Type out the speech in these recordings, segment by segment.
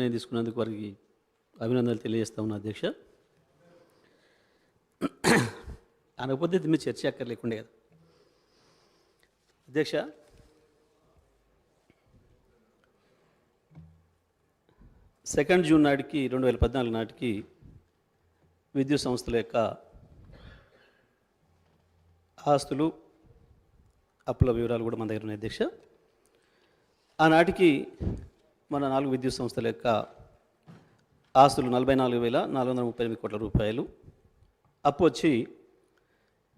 నిర్ణయం తీసుకున్నందుకు వారికి అభినందనలు తెలియజేస్తా ఉన్నా అధ్యక్ష. అనకపోతే దీని మీద చర్చ అక్కర్లేకుండే కదా. అధ్యక్ష సెకండ్ జూన్ నాటికి రెండు వేల పద్నాలుగు నాటికి విద్యుత్ సంస్థల యొక్క ఆస్తులు అప్పుల వివరాలు కూడా మన దగ్గర ఉన్నాయి అధ్యక్ష. ఆనాటికి మన నాలుగు విద్యుత్ సంస్థల యొక్క ఆస్తులు నలభై నాలుగు వేల నాలుగు వందల ముప్పై ఎనిమిది కోట్ల రూపాయలు. అప్పు వచ్చి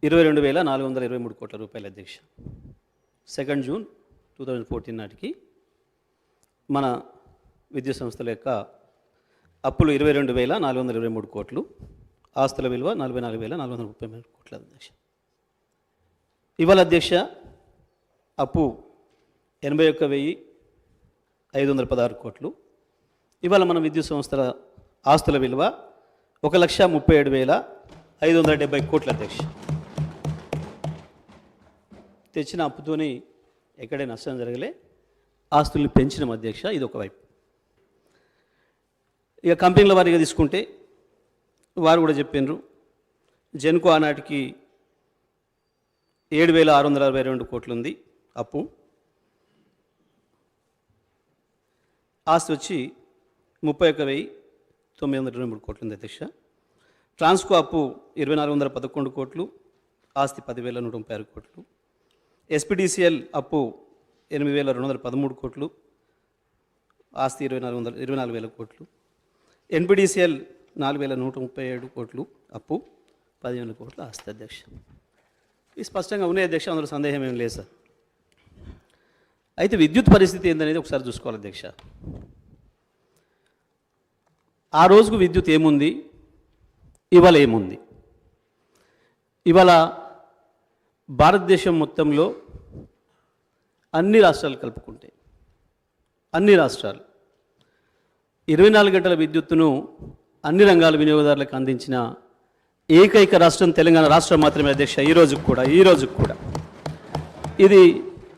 ఇరవై రెండు వేల నాలుగు వందల ఇరవై మూడు కోట్ల రూపాయలు అధ్యక్ష. Second June two thousand fourteen నాటికి మన విద్యుత్ సంస్థల యొక్క అప్పులు ఇరవై రెండు వేల నాలుగు వందల ఇరవై మూడు కోట్లు. ఆస్తుల విలువ నలభై నాలుగు వేల నాలుగు వందల ముప్పై మూడు కోట్ల అధ్యక్ష. ఇవాళ అధ్యక్ష అప్పు ఎనభై ఒక్క వెయ్యి ఐదు వందల పదహారు కోట్లు. ఇవాళ మన విద్యుత్ సంస్థల ఆస్తుల విలువ ఒక లక్ష ముప్పై ఏడు వేల ఐదు వందల డెబ్బై కోట్ల అధ్యక్ష. తెచ్చిన అప్పుతోని ఎక్కడే నష్టం జరగలే ఆస్తుల్ని పెంచిన అధ్యక్ష ఇది ఒకవైపు ఇక కంపెనీల వారిగా తీసుకుంటే వారు కూడా చెప్పినారు జెన్కో ఆనాటికి ఏడు వేల ఆరు వందల అరవై రెండు కోట్లు ఉంది అప్పు. ఆస్తి వచ్చి ముప్పై ఒక్క వెయ్యి తొమ్మిది వందల ఇరవై మూడు కోట్లు ఉంది అధ్యక్ష. ట్రాన్స్కో అప్పు ఇరవై నాలుగు వందల పదకొండు కోట్లు ఆస్తి పదివేల నూట ముప్పై ఆరు కోట్లు. ఎస్పీడీసీఎల్ అప్పు ఎనిమిది వేల రెండు వందల పదమూడు కోట్లు ఆస్తి ఇరవై నాలుగు వందల ఇరవై నాలుగు వేల కోట్లు. ఎన్పిడిసిఎల్ నాలుగు వేల నూట ముప్పై ఏడు కోట్లు అప్పు పదిహేను కోట్ల ఆస్తి అధ్యక్ష. ఇది స్పష్టంగా ఉన్నాయి అధ్యక్ష అందులో సందేహం ఏం లేదు సార్. అయితే విద్యుత్ పరిస్థితి ఏందనేది ఒకసారి చూసుకోవాలి అధ్యక్ష. ఆ రోజుకు విద్యుత్ ఏముంది? ఇవాళ ఏముంది? ఇవాళ భారతదేశం మొత్తంలో అన్ని రాష్ట్రాలు కలుపుకుంటే అన్ని రాష్ట్రాలు ఇరవై నాలుగు గంటల విద్యుత్తును అన్ని రంగాల వినియోగదారులకు అందించిన ఏకైక రాష్ట్రం తెలంగాణ రాష్ట్రం మాత్రమే అధ్యక్ష ఈ రోజుకు కూడా ఈ రోజుకు కూడా. ఇది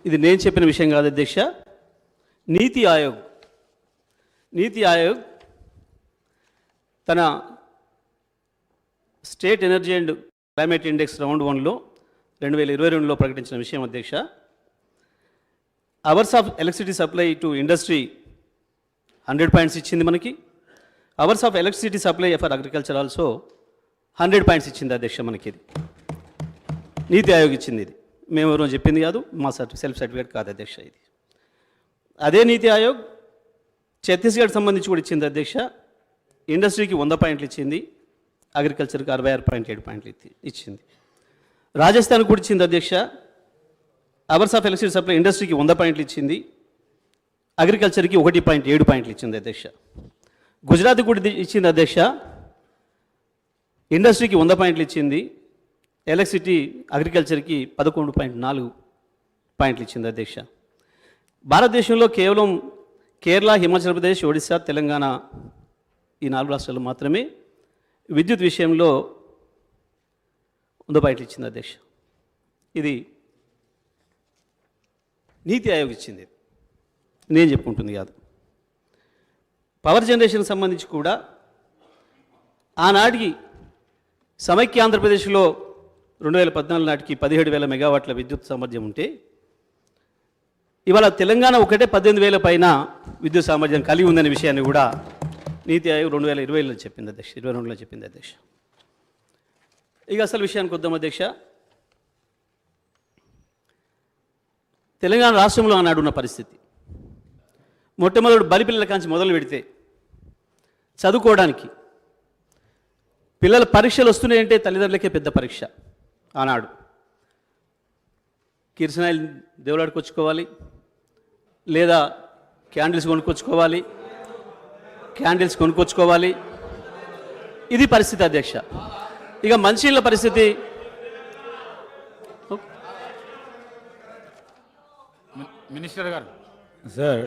ఇది నేను చెప్పిన విషయం కాదు అధ్యక్ష. నీతి ఆయోగ్ నీతి ఆయోగ్ తన state energy and climate index round వన్లో రెండు వేల ఇరవై రెండులో ప్రకటించిన విషయం అధ్యక్ష. Hours of electricity supply to industry hundred points ఇచ్చింది మనకి. Hours of electricity supply for agriculture also hundred points ఇచ్చింది అధ్యక్ష మనకి ఇది. నీతి ఆయోగ్ ఇచ్చింది ఇది. మేము ఎవరో చెప్పింది కాదు మా సర్టి సెల్ఫ్ సర్టిఫికేట్ కాదు అధ్యక్ష ఇది. అదే నీతి ఆయోగ్ ఛత్తీస్గఢ్ సంబంధించి కూడా ఇచ్చింది అధ్యక్ష. ఇండస్ట్రీకి వంద పాయింట్లు ఇచ్చింది అగ్రికల్చర్కి అరవై ఆరు పాయింట్ ఏడు పాయింట్లు ఇచ్చి- ఇచ్చింది. రాజస్థాన్ కూడా ఇచ్చింది అధ్యక్ష. అవర్స్ ఆఫ్ ఎలక్ట్రిసిటీ సప్లై ఇండస్ట్రీకి వంద పాయింట్లు ఇచ్చింది అగ్రికల్చర్కి ఒకటి పాయింట్ ఏడు పాయింట్లు ఇచ్చింది అధ్యక్ష. గుజరాత్ కూడా ఇచ్చింది అధ్యక్ష. ఇండస్ట్రీకి వంద పాయింట్లు ఇచ్చింది ఎలక్ట్రిసిటీ అగ్రికల్చర్కి పదకొండు పాయింట్ నాలుగు పాయింట్లు ఇచ్చింది అధ్యక్ష. భారతదేశంలో కేవలం కేరళ హిమాచల్ ప్రదేశ్ ఒడిశా తెలంగాణ ఈ నాలుగు రాష్ట్రాలు మాత్రమే విద్యుత్ విషయంలో వంద పాయింట్లు ఇచ్చింది అధ్యక్ష. ఇది నీతి ఆయోగ్ ఇచ్చింది. నేను చెప్పుకుంటుంది కాదు. పవర్ జనరేషన్కి సంబంధించి కూడా ఆనాటికి సమైక్య ఆంధ్రప్రదేశ్లో రెండు వేల పద్నాలుగు నాటికి పదిహేడు వేల మెగావాట్ల విద్యుత్ సామర్థ్యం ఉంటే ఇవాళ తెలంగాణ ఒకటే పద్దెనిమిది వేల పైన విద్యుత్ సామర్థ్యం కలిగి ఉందనే విషయాన్ని కూడా నీతి ఆయోగ్ రెండు వేల ఇరవైలో చెప్పింది అధ్యక్ష ఇరవై రెండులో చెప్పింది అధ్యక్ష. ఇక అసలు విషయానికి వద్దాం అధ్యక్ష. తెలంగాణ రాష్ట్రంలో ఆనాడు ఉన్న పరిస్థితి. మొట్టమొదటి బలిపిల్లల కాంచి మొదలు పెడితే చదువుకోవడానికి పిల్లల పరీక్షలు వస్తున్నాయంటే తల్లిదండ్రులకే పెద్ద పరీక్ష ఆనాడు. కిరసనాయిలు దేవులాడుకొచ్చుకోవాలి లేదా క్యాండిల్స్ కొనుక్కొచ్చుకోవాలి. క్యాండిల్స్ కొనుక్కొచ్చుకోవాలి. ఇది పరిస్థితి అధ్యక్ష. ఇక మంచిళ్ళ పరిస్థితి. మినిస్టర్ గారు. సార్